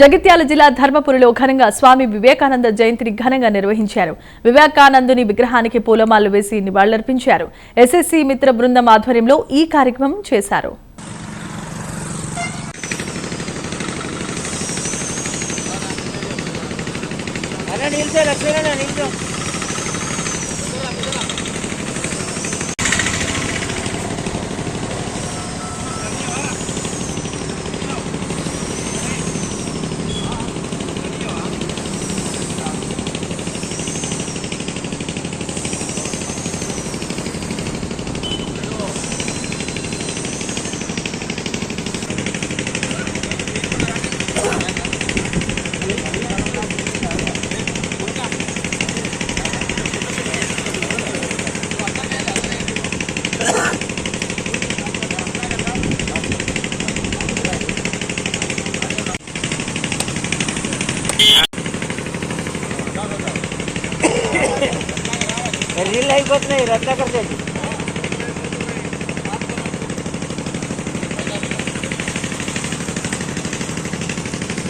జగిత్యాల జిల్లా ధర్మపురిలో ఘనంగా స్వామి వివేకానంద జయంతిని ఘనంగా నిర్వహించారు. వివేకానందుని విగ్రహానికి పూలమాలలు వేసి నివాళులర్పించారు. ఎస్ఎస్సి మిత్ర బృందం ఆధ్వర్యంలో ఈ కార్యక్రమం చేశారు. అన్న నిల్చో లక్ష్మణ నీళ్ళు అయిపోతున్నాయి రత్నాకర్ చెట్టు